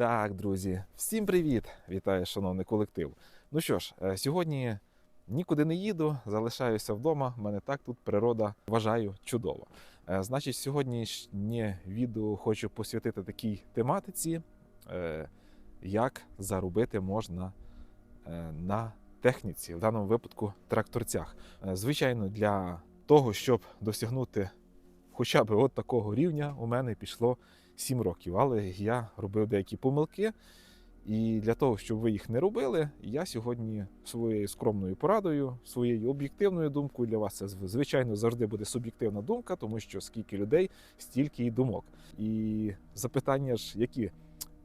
Так, друзі, всім привіт! Вітаю, шановний колектив. Ну що ж, е, сьогодні нікуди не їду, залишаюся вдома. Мене так тут природа вважаю чудово. Е, Значить, сьогоднішнє відео хочу посвятити такій тематиці, е, як заробити можна на техніці, в даному випадку тракторцях. Звичайно, для того, щоб досягнути хоча б от такого рівня, у мене пішло 7 років, але я робив деякі помилки. І для того, щоб ви їх не робили, я сьогодні своєю скромною порадою, своєю об'єктивною думкою для вас це звичайно завжди буде суб'єктивна думка, тому що скільки людей, стільки і думок. І запитання ж, які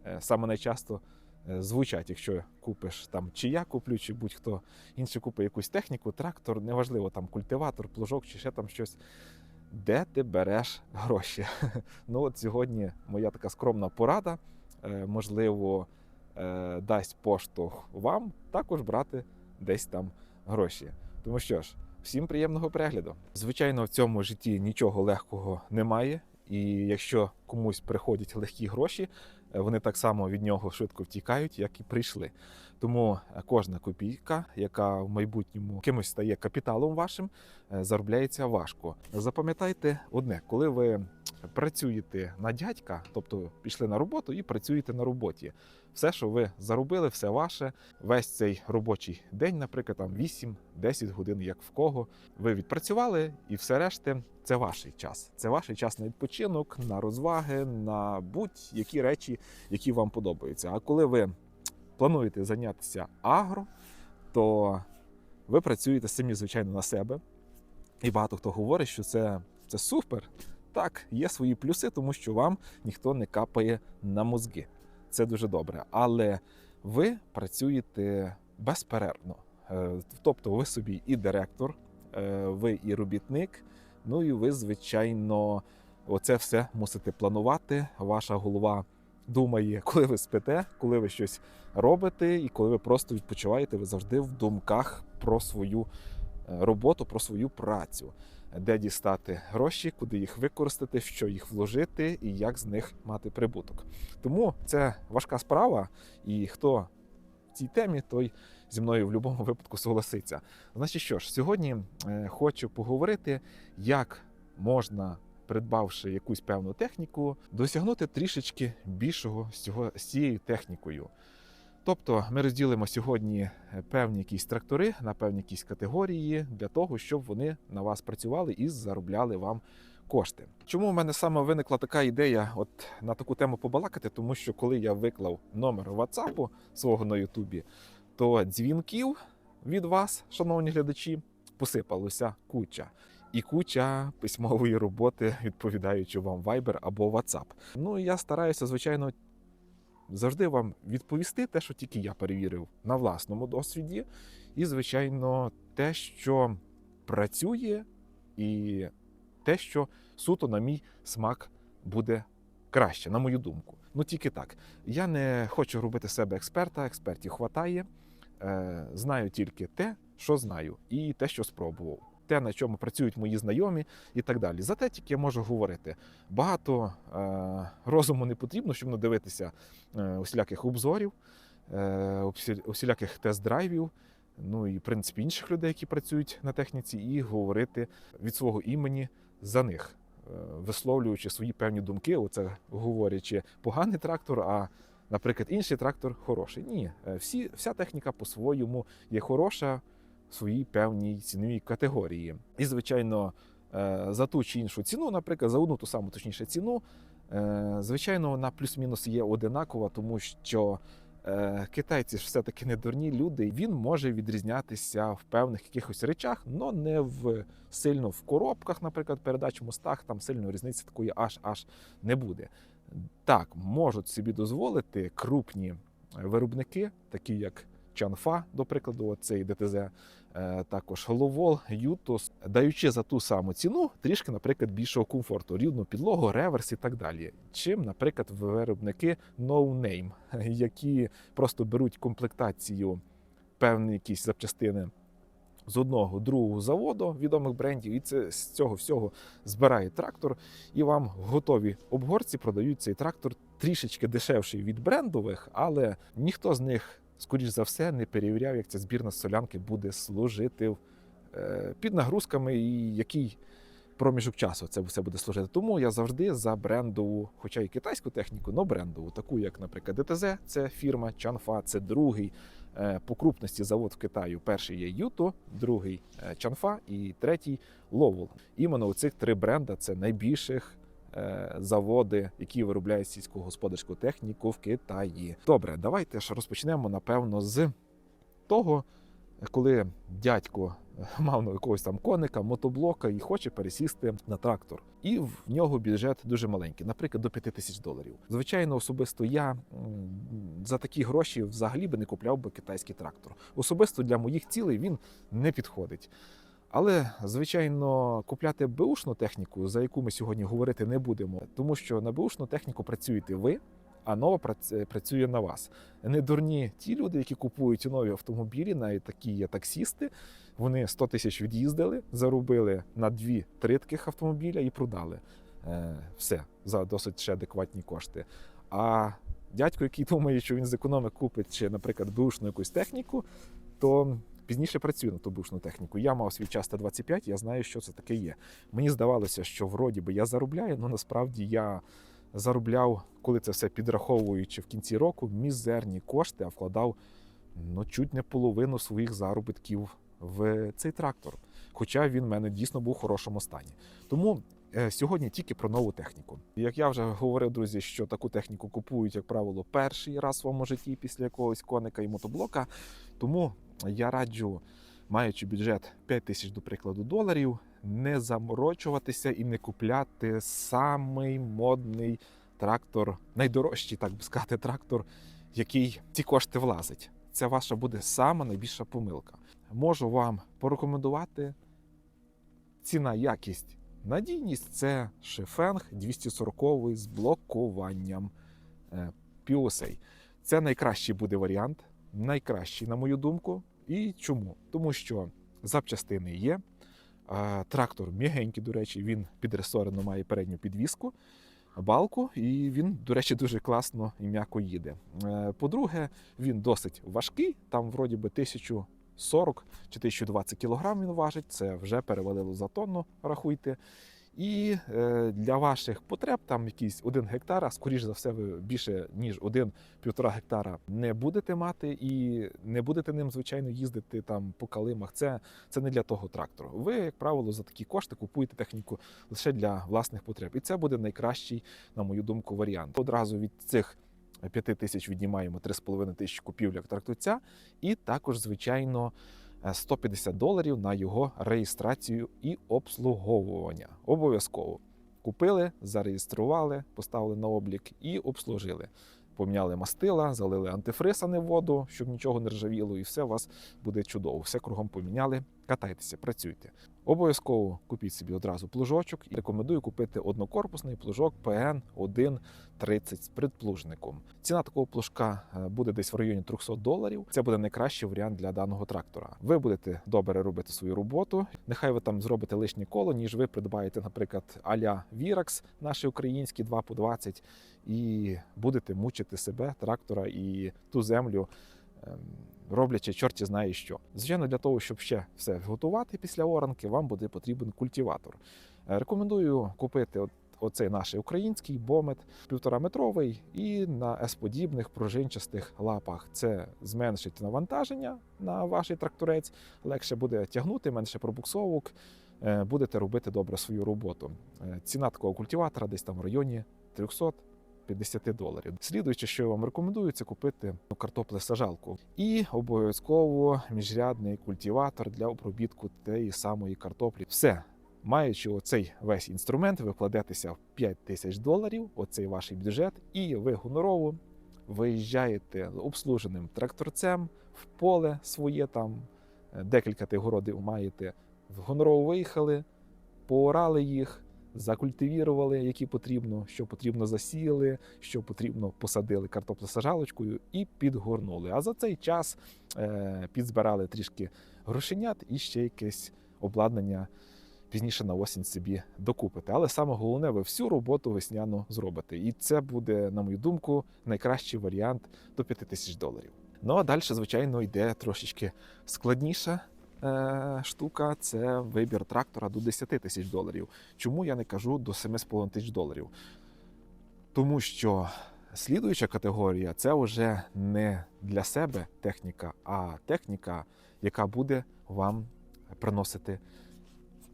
е, саме найчасто е, звучать, якщо купиш там чи я куплю, чи будь-хто інший купить якусь техніку, трактор, неважливо, там культиватор, плужок чи ще там щось. Де ти береш гроші? Ну от сьогодні моя така скромна порада, е, можливо, е, дасть поштовх вам також брати десь там гроші. Тому що ж, всім приємного перегляду. Звичайно, в цьому житті нічого легкого немає, і якщо комусь приходять легкі гроші, е, вони так само від нього швидко втікають, як і прийшли. Тому е, кожна копійка, яка в майбутньому кимось стає капіталом вашим, е, заробляється важко. Запам'ятайте одне, коли ви працюєте на дядька, тобто пішли на роботу і працюєте на роботі. Все, що ви заробили, все ваше. Весь цей робочий день, наприклад, там 8-10 годин, як в кого. Ви відпрацювали, і все решти це ваш час. Це ваш час на відпочинок, на розваги, на будь-які речі, які вам подобаються. А коли ви плануєте зайнятися агро, то ви працюєте самі, звичайно, на себе. І багато хто говорить, що це, це супер. Так, є свої плюси, тому що вам ніхто не капає на мозги. Це дуже добре. Але ви працюєте безперервно. Е, Тобто, ви собі і директор, е, ви і робітник. Ну і ви, звичайно, оце все мусите планувати. Ваша голова думає, коли ви спите, коли ви щось робите, і коли ви просто відпочиваєте, ви завжди в думках про свою е, роботу, про свою працю, де дістати гроші, куди їх використати, що їх вложити і як з них мати прибуток. Тому це важка справа, і хто в цій темі, той зі мною в будь-якому випадку согласиться. Значить, що ж, сьогодні е, хочу поговорити, як можна. Придбавши якусь певну техніку, досягнути трішечки більшого з цього з цією технікою. Тобто ми розділимо сьогодні е, певні якісь трактори на певні якісь категорії для того, щоб вони на вас працювали і заробляли вам кошти. Чому в мене саме виникла така ідея от на таку тему побалакати? Тому що коли я виклав номер WhatsApp свого на Ютубі, то дзвінків від вас, шановні глядачі, посипалося куча. І куча письмової роботи, відповідаючи вам Viber або WhatsApp. Ну і я стараюся, звичайно, завжди вам відповісти те, що тільки я перевірив на власному досвіді, і, звичайно, те, що працює, і те, що суто на мій смак буде краще, на мою думку. Ну тільки так. Я не хочу робити себе експерта, експертів хватає. Е, знаю тільки те, що знаю, і те, що спробував. Те, на чому працюють мої знайомі, і так далі. Зате тільки я можу говорити. Багато е, розуму не потрібно, щоб надивитися е, усіляких обзорів, е, усіляких тест-драйвів, ну і в принципі інших людей, які працюють на техніці, і говорити від свого імені за них, е, висловлюючи свої певні думки, оце говорячи поганий трактор, а наприклад, інший трактор хороший. Ні, е, всі, вся техніка по-своєму є хороша своїй певній ціновій категорії. І, звичайно, е, за ту чи іншу ціну, наприклад, за одну ту саму точніше ціну, е, звичайно, вона плюс-мінус є одинакова, тому що е, китайці ж все-таки не дурні люди. Він може відрізнятися в певних якихось речах, але не в сильно в коробках, наприклад, передач мостах, там сильно різниці такої аж аж не буде. Так, можуть собі дозволити крупні виробники, такі як Чанфа, до прикладу, цей ДТЗ, також Головол, Ютос, даючи за ту саму ціну трішки, наприклад, більшого комфорту, рівну підлогу, реверс і так далі. Чим, наприклад, виробники No Name, які просто беруть комплектацію певні якісь запчастини. З одного другого заводу відомих брендів, і це з цього всього збирає трактор, і вам в готовій обгорці продають цей трактор трішечки дешевший від брендових, але ніхто з них, скоріш за все, не перевіряв, як ця збірна солянки буде служити е, під нагрузками і який проміжок часу це все буде служити. Тому я завжди за брендову, хоча і китайську техніку, але брендову, таку як, наприклад, ДТЗ, це фірма Чанфа, це другий е, по крупності завод в Китаю. Перший є Юто, другий е, Чанфа і третій Ловол. Іменно у цих три бренда це найбільших. Е, Заводи, які виробляють сільськогосподарську техніку в Китаї. Добре, давайте ж розпочнемо напевно з того, коли дядько мав на якогось там коника, мотоблока і хоче пересісти на трактор. І в нього бюджет дуже маленький, наприклад, до 5 тисяч доларів. Звичайно, особисто я за такі гроші взагалі би не купляв би китайський трактор. Особисто для моїх цілей він не підходить. Але, звичайно, купляти беушну техніку, за яку ми сьогодні говорити не будемо, тому що на беушну техніку працюєте ви, а нова працює на вас. Не дурні ті люди, які купують нові автомобілі, навіть такі є таксісти. Вони 100 тисяч від'їздили, заробили на дві-три таких автомобіля і продали. Е, все за досить ще адекватні кошти. А дядько, який думає, що він зекономить, купить ще, наприклад, бушну якусь техніку, то пізніше працює на ту бушну техніку. Я мав свій час Т-25, я знаю, що це таке є. Мені здавалося, що вроді би я заробляю, але насправді я заробляв, коли це все підраховуючи в кінці року, мізерні кошти, а вкладав ну, чуть не половину своїх заробітків в цей трактор. Хоча він в мене дійсно був в хорошому стані. Тому е, сьогодні тільки про нову техніку. Як я вже говорив, друзі, що таку техніку купують, як правило, перший раз в своєму житті після якогось коника і мотоблока. Тому я раджу, маючи бюджет 5 тисяч, до прикладу, доларів, не заморочуватися і не купляти самий модний трактор, найдорожчий, так би сказати, трактор, який ці кошти влазить. Це ваша буде сама найбільша помилка. Можу вам порекомендувати ціна, якість, надійність це Шефенг 240 з блокуванням POSA. Це найкращий буде варіант, найкращий, на мою думку. І чому? Тому що запчастини є. Трактор м'ягенький, до речі, він підресорено має передню підвіску, балку, і він, до речі, дуже класно і м'яко їде. Е, По-друге, він досить важкий, там вроді би 1040 чи 1020 кг він важить, це вже перевалило за тонну, рахуйте. І е, для ваших потреб там якийсь один гектар, а скоріш за все, ви більше ніж один-півтора гектара не будете мати і не будете ним, звичайно, їздити там по калимах. Це, це не для того трактору. Ви, як правило, за такі кошти купуєте техніку лише для власних потреб. І це буде найкращий, на мою думку, варіант. Одразу від цих 5 тисяч віднімаємо 3,5 тисячі купівля тракторця, і також, звичайно. Е, 150 доларів на його реєстрацію і обслуговування. Обов'язково купили, зареєстрували, поставили на облік і обслужили. Поміняли мастила, залили антифриз, а не воду, щоб нічого не ржавіло, і все у вас буде чудово. Все кругом поміняли. Катайтеся, працюйте. Обов'язково купіть собі одразу плужочок і рекомендую купити однокорпусний плужок PN 130 з предплужником. Ціна такого плужка е, буде десь в районі 300 доларів. Це буде найкращий варіант для даного трактора. Ви будете добре робити свою роботу. Нехай ви там зробите лишнє коло, ніж ви придбаєте, наприклад, аля Віракс, наші українські 2 по 20, і будете мучити себе, трактора і ту землю. Роблячи чорті знає що. Звичайно, для того, щоб ще все готувати після оранки, вам буде потрібен культиватор. Е, Рекомендую купити от, оцей наш український бомет, півтораметровий, і на S-подібних пружинчастих лапах. Це зменшить навантаження на ваш тракторець, легше буде тягнути, менше пробуксовок, е, будете робити добре свою роботу. Е, Ціна такого культиватора десь там в районі 300 50 доларів. Слідуючи, що я вам рекомендую, це купити картоплесажалку і обов'язково міжрядний культиватор для обробітку тієї самої картоплі. Все. Маючи оцей весь інструмент, ви вкладетеся в 5 тисяч доларів, оцей ваш бюджет, і ви гонорово виїжджаєте обслуженим тракторцем в поле своє там, е, декілька тих городів маєте. Гонорово виїхали, поорали їх, закультивірували, які потрібно, що потрібно засіяли, що потрібно посадили картоплесажалочкою і підгорнули. А за цей час е, підзбирали трішки грошенят і ще якесь обладнання пізніше на осінь собі докупите. Але саме головне, ви всю роботу весняну зробите. І це буде, на мою думку, найкращий варіант до 5 тисяч доларів. Ну а далі, звичайно, йде трошечки складніша штука це вибір трактора до 10 тисяч доларів. Чому я не кажу до 7,5 тисяч доларів? Тому що слідуюча категорія це вже не для себе техніка, а техніка, яка буде вам приносити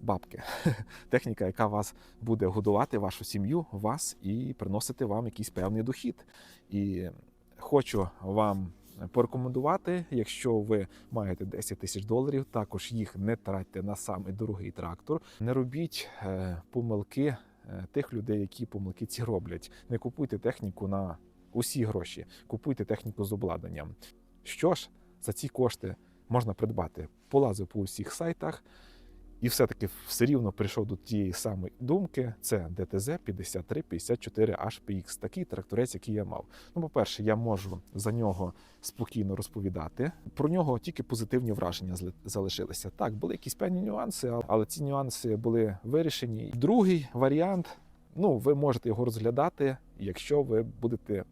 бабки. Техніка, яка вас буде годувати вашу сім'ю, вас і приносити вам якийсь певний дохід. І хочу вам порекомендувати, якщо ви маєте 10 тисяч доларів, також їх не тратьте на самий дорогий трактор. Не робіть е, помилки е, тих людей, які помилки ці роблять. Не купуйте техніку на усі гроші, купуйте техніку з обладнанням. Що ж, за ці кошти можна придбати. Полазив по усіх сайтах. І все-таки все рівно прийшов до тієї самої думки: це ДТЗ 5354 HPX, такий тракторець, який я мав. Ну, по-перше, я можу за нього спокійно розповідати. Про нього тільки позитивні враження залишилися. Так, були якісь певні нюанси, але ці нюанси були вирішені. Другий варіант: ну, ви можете його розглядати, якщо ви будете.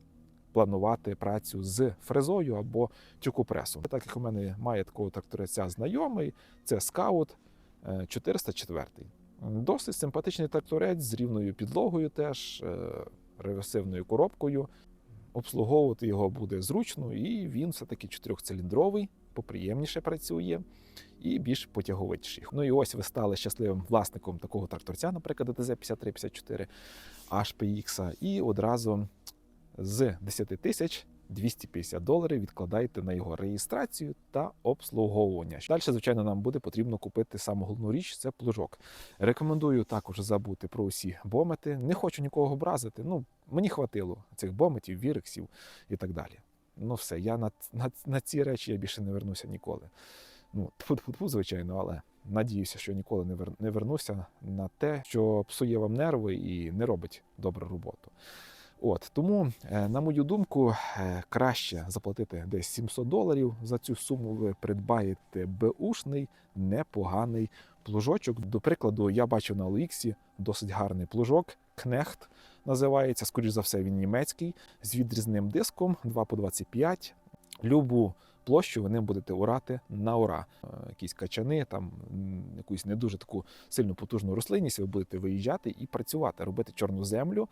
Планувати працю з фрезою або тюкопресом. Так як у мене має такого тракториця знайомий, це скаут 404. Досить симпатичний тракторець з рівною підлогою, теж е, реверсивною коробкою. Обслуговувати його буде зручно, і він все-таки чотирьохциліндровий, поприємніше працює і більш потяговитіший. Ну і ось ви стали щасливим власником такого тракторця, наприклад, ДТЗ 5354 HPX, і одразу з 10 тисяч 250 доларів відкладаєте на його реєстрацію та обслуговування. Далі, звичайно, нам буде потрібно купити саму головну річ це плужок. Рекомендую також забути про усі бомети. Не хочу нікого образити. Ну, мені хватило цих бометів, вірексів і так далі. Ну, все, я на, на, на ці речі я більше не вернуся ніколи. Ну, тьфу-тьфу-тьфу, звичайно, але надіюся, що ніколи не, вер, не вернуся на те, що псує вам нерви і не робить добру роботу. От тому, е, на мою думку, е, краще заплатити десь 700 доларів. За цю суму ви придбаєте беушний непоганий плужочок. До прикладу, я бачив на OLX досить гарний плужок. Кнехт називається. Скоріш за все, він німецький з відрізним диском 2 по 25. Любу площу ви ним будете урати на ура. Е, Якісь качани, там якусь не дуже таку сильно потужну рослинність. Ви будете виїжджати і працювати, робити чорну землю.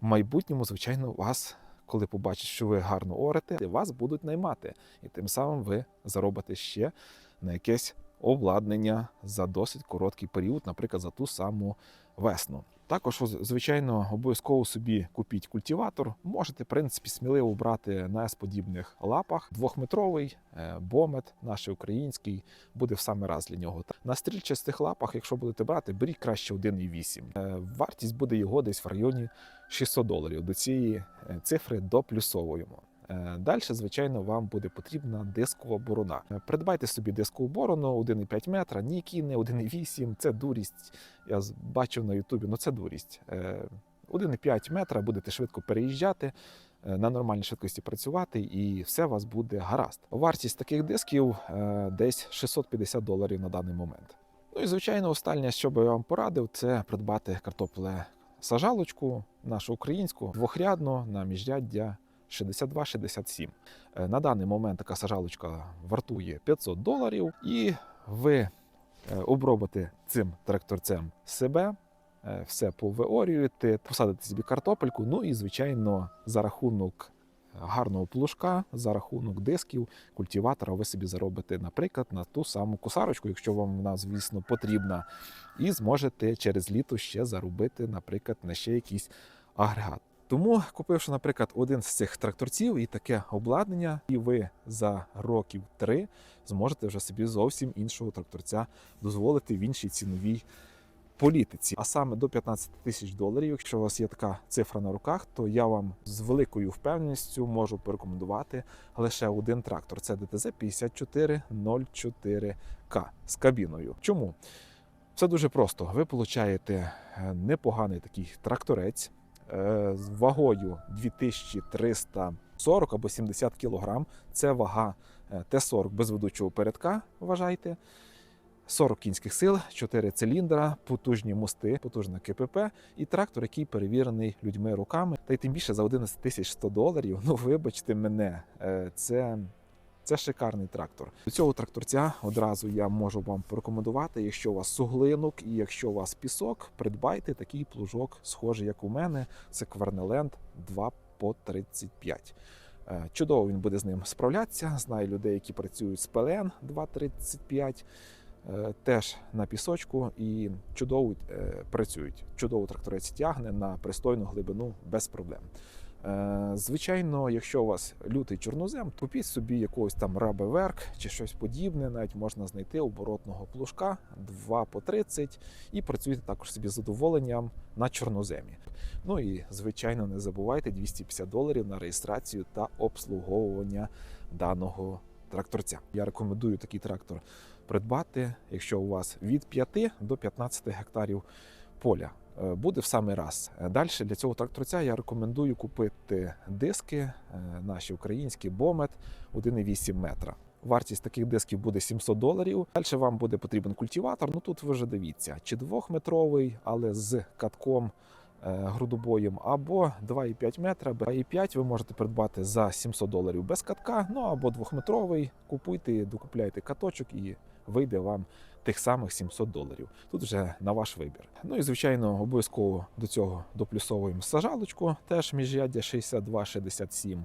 В майбутньому, звичайно, вас, коли побачать, що ви гарно орете, вас будуть наймати, і тим самим ви заробите ще на якесь обладнання за досить короткий період, наприклад, за ту саму весну. Також, звичайно, обов'язково собі купіть культиватор. Можете, в принципі, сміливо брати на С-подібних лапах. Двохметровий е, бомет, наш український, буде в саме раз для нього. На стрільчастих лапах, якщо будете брати, беріть краще 1,8. Е, Вартість буде його десь в районі 600 доларів. До цієї е, цифри доплюсовуємо. Е, Далі, звичайно, вам буде потрібна дискова борона. Е, Придбайте собі дискову борону 1,5 метра, ні не 1,8. Це дурість. Я бачив на Ютубі, ну це дурість. Е, 1,5 метра будете швидко переїжджати, на нормальній швидкості працювати, і все у вас буде гаразд. Вартість таких дисків десь 650 доларів на даний момент. Ну і звичайно, останнє, що би я вам порадив, це придбати картопле сажалочку нашу українську двохрядну на міжряддя 62-67. Е, На даний момент така сажалочка вартує 500 доларів, і ви е, обробите цим тракторцем себе. е, Все повиорюєте, посадите собі картопельку. Ну і звичайно, за рахунок гарного плужка, за рахунок дисків, культиватора, ви собі заробите, наприклад, на ту саму косарочку, якщо вам вона, звісно, потрібна, і зможете через літо ще заробити, наприклад, на ще якийсь агрегат. Тому, купивши, наприклад, один з цих тракторців і таке обладнання, і ви за років три зможете вже собі зовсім іншого тракторця дозволити в іншій ціновій політиці. А саме до 15 тисяч доларів, якщо у вас є така цифра на руках, то я вам з великою впевненістю можу порекомендувати лише один трактор. Це ДТЗ 5404К з кабіною. Чому? Все дуже просто. Ви получаєте е, непоганий такий тракторець е, з вагою 2340 або 70 кг. Це вага е, Т-40 без ведучого передка, вважайте. 40 кінських сил, 4 циліндра, потужні мости, потужна КПП і трактор, який перевірений людьми руками. Та й тим більше за 11 тисяч 100 доларів. Ну вибачте мене, е, це. Це шикарний трактор. До цього тракторця одразу я можу вам порекомендувати. Якщо у вас суглинок і якщо у вас пісок, придбайте такий плужок, схожий як у мене. Це Кварнеленд 2 по 35. Е, Чудово він буде з ним справлятися. Знаю людей, які працюють з ПЛН 235, е, теж на пісочку і чудово е, працюють. Чудово тракторець тягне на пристойну глибину без проблем. Е, Звичайно, якщо у вас лютий чорнозем, купіть собі якогось там рабеверк чи щось подібне, навіть можна знайти оборотного плужка 2 по 30 і працюйте також собі з задоволенням на чорноземі. Ну і звичайно, не забувайте 250 доларів на реєстрацію та обслуговування даного тракторця. Я рекомендую такий трактор придбати, якщо у вас від 5 до 15 гектарів поля. Е, Буде в самий раз. Далі для цього тракторця я рекомендую купити диски, е, наші українські Бомет 1,8 метра. Вартість таких дисків буде 700 доларів. Далі вам буде потрібен культиватор. Ну тут ви вже дивіться, чи двохметровий, але з катком е, грудобоєм, або 2,5 метра. 2,5 ви можете придбати за 700 доларів без катка. Ну або двохметровий. Купуйте, докупляйте каточок і вийде вам тих самих 700 доларів. Тут вже на ваш вибір. Ну і звичайно, обов'язково до цього доплюсовуємо сажалочку, теж міжряддя 62-67.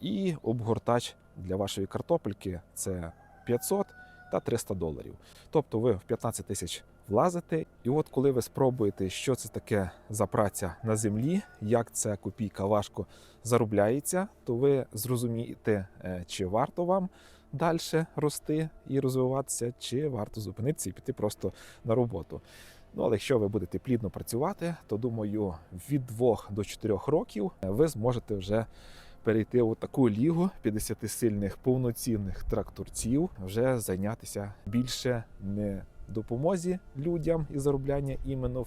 І обгортач для вашої картопельки це 500 та 300 доларів. Тобто ви в 15 тисяч влазите. І от коли ви спробуєте, що це таке за праця на землі, як ця копійка важко заробляється, то ви зрозумієте, е, чи варто вам далі рости і розвиватися, чи варто зупинитися і піти просто на роботу. Ну, але якщо ви будете плідно працювати, то думаю, від 2 до 4 років ви зможете вже перейти у таку лігу 50 сильних повноцінних тракторців, вже зайнятися більше не допомозі людям і заробляння іменно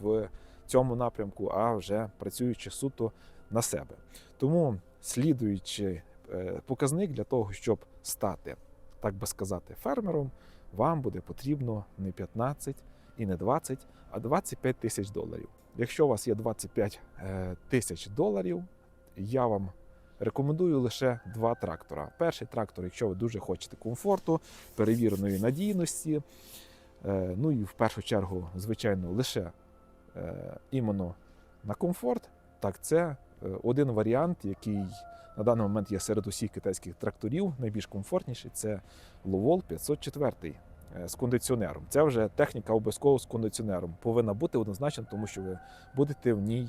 в цьому напрямку, а вже працюючи суто на себе. Тому слідуючи е, показник для того, щоб стати, так би сказати, фермером, вам буде потрібно не 15 і не 20, а 25 тисяч доларів. Якщо у вас є 25 е, тисяч доларів, я вам рекомендую лише два трактора. Перший трактор, якщо ви дуже хочете комфорту, перевіреної надійності. Е, Ну і в першу чергу, звичайно, лише е, іменно на комфорт. Так, це е, один варіант, який на даний момент є серед усіх китайських тракторів. Найбільш комфортніший це Lowol 504 е, з кондиціонером. Це вже техніка обов'язково з кондиціонером. Повинна бути однозначно, тому що ви будете в ній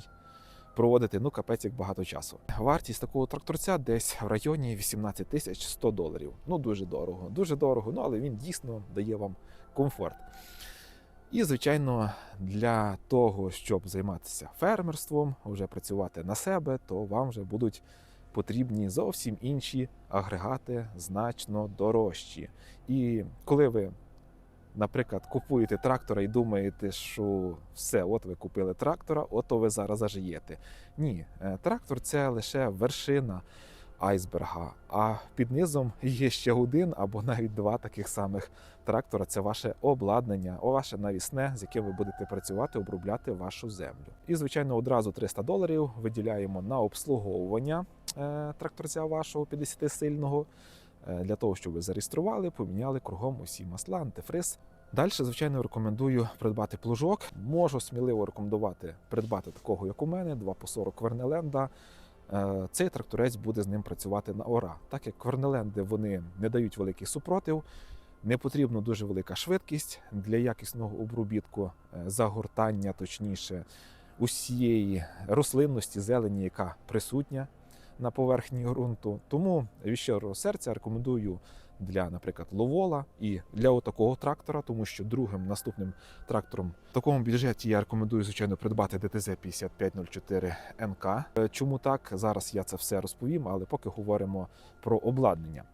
проводити ну капець як багато часу. Вартість такого тракторця десь в районі 18 тисяч 100 доларів. Ну дуже дорого, дуже дорого. Ну але він дійсно дає вам комфорт. І, звичайно, для того, щоб займатися фермерством, вже працювати на себе, то вам вже будуть потрібні зовсім інші агрегати, значно дорожчі. І коли ви, наприклад, купуєте трактора і думаєте, що все, от ви купили трактора, ото ви зараз зажиєте. Ні, е, трактор це лише вершина айсберга. А під низом є ще один або навіть два таких самих трактора. Це ваше обладнання, ваше навісне, з яким ви будете працювати, обробляти вашу землю. І, звичайно, одразу 300 доларів виділяємо на обслуговування е, тракторця вашого 50-сильного. е, Для того, щоб ви зареєстрували, поміняли кругом усі масла, антифриз. Далі, звичайно, рекомендую придбати плужок. Можу сміливо рекомендувати придбати такого, як у мене, 2 по 40 Квернеленда. Е, Цей тракторець буде з ним працювати на ора. Так як Корнеленди вони не дають великий супротив, не потрібна дуже велика швидкість для якісного обробітку, е, загортання, точніше, усієї рослинності, зелені, яка присутня на поверхні ґрунту. Тому від щирого серця рекомендую для, наприклад, ловола і для такого трактора, тому що другим наступним трактором в такому бюджеті я рекомендую, звичайно, придбати ДТЗ 5504 НК. Е, Чому так? Зараз я це все розповім, але поки говоримо про обладнання.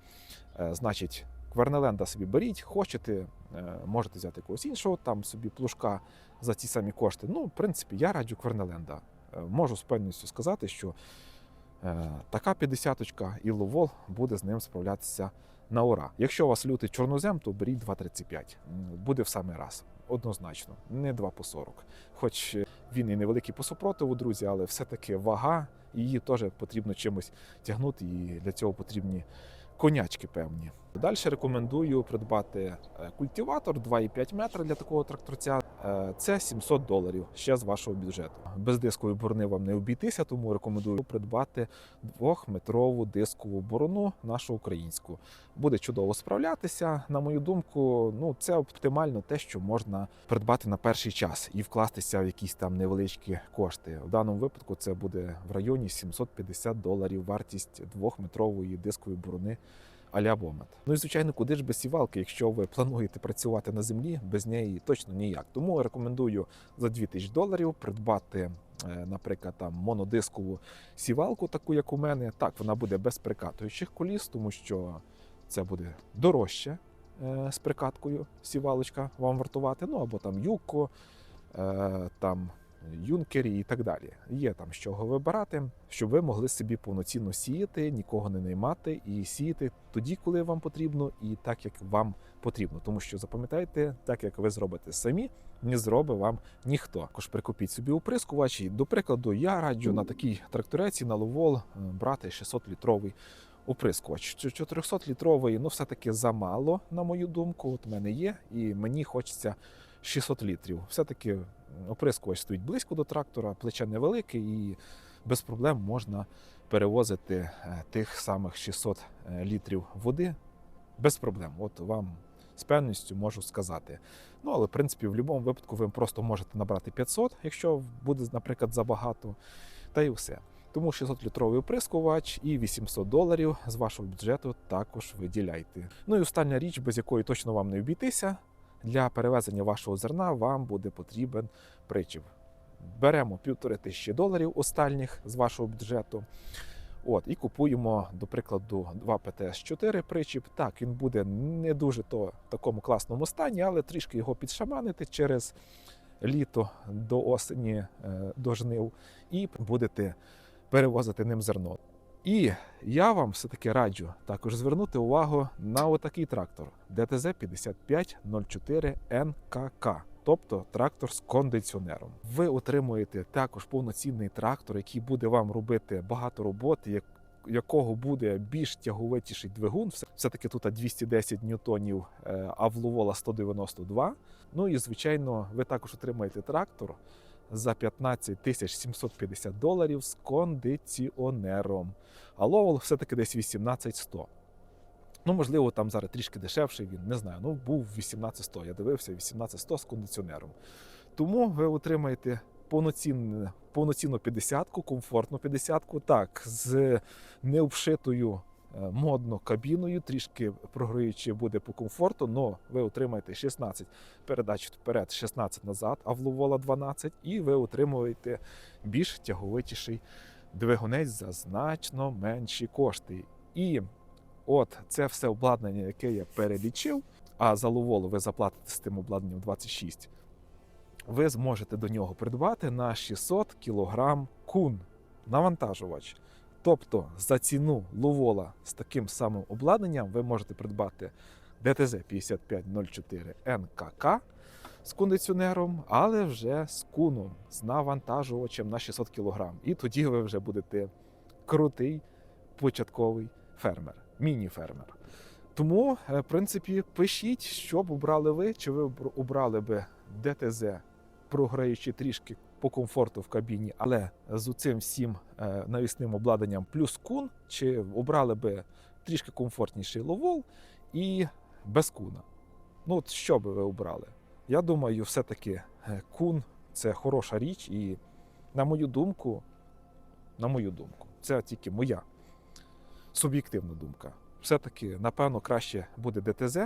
Е, Значить, Квернеленда собі беріть, хочете, е, можете взяти якогось іншого, там собі плужка за ті самі кошти. Ну, в принципі, я раджу Квернеленда. Можу з певністю сказати, що така 50-очка і Ловол буде з ним справлятися на ура. Якщо у вас лютий чорнозем, то беріть 2,35. Буде в самий раз. Однозначно, не 2 по 40. Хоч е, він і невеликий по супротиву, друзі, але все-таки вага, її теж потрібно чимось тягнути, і для цього потрібні конячки певні. Далі рекомендую придбати е, культиватор 2,5 метра для такого тракторця. Е, Це 700 доларів ще з вашого бюджету. Без дискової борони вам не обійтися, тому рекомендую придбати двохметрову дискову борону нашу українську. Буде чудово справлятися. На мою думку, ну це оптимально те, що можна придбати на перший час і вкластися в якісь там невеличкі кошти. В даному випадку це буде в районі 750 доларів вартість двохметрової дискової борони а-ля Ну і звичайно, куди ж без сівалки, якщо ви плануєте працювати на землі, без неї точно ніяк. Тому рекомендую за 2000 доларів придбати, е, наприклад, там монодискову сівалку, таку як у мене. Так, вона буде без прикатуючих коліс, тому що це буде дорожче е, з прикаткою сівалочка вам вартувати. Ну або там юко, е, там юнкері і так далі. Є там з чого вибирати, щоб ви могли собі повноцінно сіяти, нікого не наймати і сіяти тоді, коли вам потрібно, і так, як вам потрібно. Тому що запам'ятайте, так як ви зробите самі, не зробить вам ніхто. Також прикупіть собі оприскувач. І, До прикладу, я раджу на такій трактореці на ловол е, брати 600-літровий оприскувач. 400-літровий, ну все-таки замало, на мою думку. От мене є, і мені хочеться 600 літрів. Все-таки оприскувач стоїть близько до трактора, плече невелике і без проблем можна перевозити е, тих самих 600 е, літрів води без проблем. От вам з певністю можу сказати. Ну, але в принципі, в будь-якому випадку ви просто можете набрати 500, якщо буде, наприклад, забагато, та й все. Тому 600-літровий оприскувач і 800 доларів з вашого бюджету також виділяйте. Ну і остання річ, без якої точно вам не обійтися, для перевезення вашого зерна вам буде потрібен причіп. Беремо півтори тисячі доларів остальних з вашого бюджету. От, і купуємо, до прикладу, 2 ПТС-4 причіп. Так, він буде не дуже то в такому класному стані, але трішки його підшаманити через літо до осені, е, до жнив, і будете перевозити ним зерно. І я вам все-таки раджу також звернути увагу на отакий трактор ДТЗ 5504 НКК, тобто трактор з кондиціонером. Ви отримуєте також повноцінний трактор, який буде вам робити багато роботи, як якого буде більш тяговитіший двигун. Все- Все-таки тут 210 ньютонів, а в Ловола 192. Ну і звичайно, ви також отримаєте трактор за 15 тисяч 750 доларів з кондиціонером. А Ловол все-таки десь 18100. Ну, можливо, там зараз трішки дешевший він, не знаю. Ну, був 18100, я дивився, 18100 з кондиціонером. Тому ви отримаєте повноцінну, повноцінну 50-ку, комфортну 50-ку, так, з необшитою модно кабіною, трішки програючи буде по комфорту, але ви отримаєте 16 передач вперед, 16 назад, а в Ловола 12, і ви отримуєте більш тяговитіший двигунець за значно менші кошти. І от це все обладнання, яке я перелічив, а за Ловолу ви заплатите з тим обладнанням 26, ви зможете до нього придбати на 600 кг кун навантажувач. Тобто за ціну Ловола з таким самим обладнанням ви можете придбати ДТЗ 5504 НКК з кондиціонером, але вже з куном, з навантажувачем на 600 кг. І тоді ви вже будете крутий початковий фермер, міні-фермер. Тому, е, в принципі, пишіть, що б обрали ви, чи ви обрали би ДТЗ, програючи трішки по комфорту в кабіні, але з цим всім е, навісним обладнанням плюс кун, чи обрали би трішки комфортніший ловол і без куна. Ну, от що би ви обрали? Я думаю, все-таки е, кун це хороша річ, і на мою думку, на мою думку, це тільки моя суб'єктивна думка. Все-таки, напевно, краще буде ДТЗ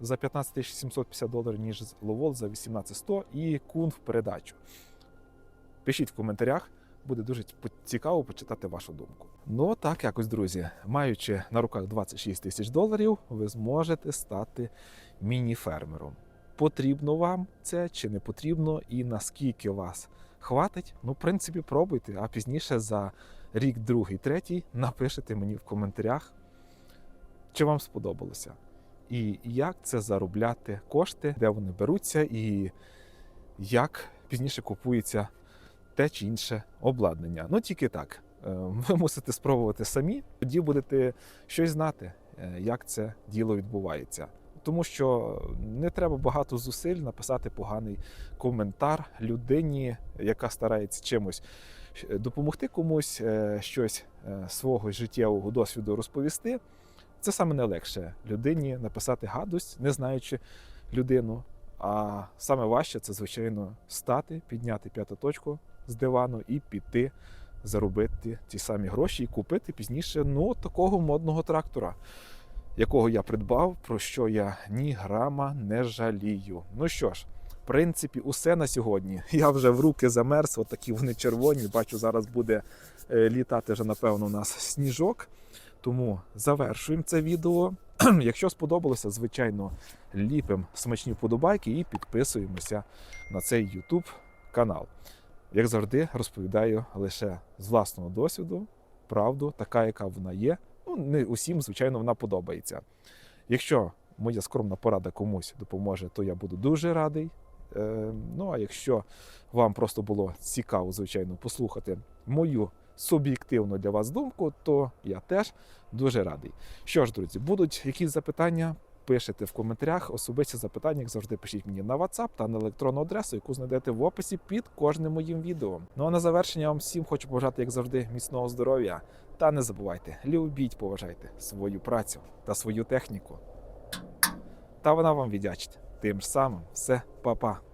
за 15 750 доларів, ніж Ловол за 18100 і кун в передачу. Пишіть в коментарях, буде дуже цікаво почитати вашу думку. Ну, так якось, друзі, маючи на руках 26 тисяч доларів, ви зможете стати міні-фермером. Потрібно вам це чи не потрібно, і наскільки вас хватить, ну, в принципі, пробуйте, а пізніше за рік, другий, третій напишете мені в коментарях, чи вам сподобалося, і як це заробляти кошти, де вони беруться, і як пізніше купується те чи інше обладнання. Ну тільки так. Е, Ви мусите спробувати самі, тоді будете щось знати, е, як це діло відбувається. Тому що не треба багато зусиль написати поганий коментар людині, яка старається чимось допомогти комусь, е, щось свого життєвого досвіду розповісти. Це саме найлегше людині написати гадость, не знаючи людину. А саме важче це, звичайно, стати, підняти п'яту точку з дивану і піти заробити ті самі гроші і купити пізніше ну, такого модного трактора, якого я придбав, про що я ні грама не жалію. Ну що ж, в принципі, усе на сьогодні. Я вже в руки замерз, отакі вони червоні. Бачу, зараз буде е, літати вже, напевно, у нас сніжок. Тому завершуємо це відео. Якщо сподобалося, звичайно, ліпимо смачні вподобайки і підписуємося на цей YouTube канал. Як завжди, розповідаю лише з власного досвіду, правду, така, яка вона є. Ну, не усім, звичайно, вона подобається. Якщо моя скромна порада комусь допоможе, то я буду дуже радий. Е, ну а якщо вам просто було цікаво, звичайно, послухати мою суб'єктивну для вас думку, то я теж дуже радий. Що ж, друзі, будуть якісь запитання, пишете в коментарях. Особисті запитання, як завжди, пишіть мені на WhatsApp та на електронну адресу, яку знайдете в описі під кожним моїм відео. Ну а на завершення вам всім хочу побажати, як завжди, міцного здоров'я. Та не забувайте, любіть, поважайте свою працю та свою техніку. Та вона вам віддячить. Тим ж самим все, па-па.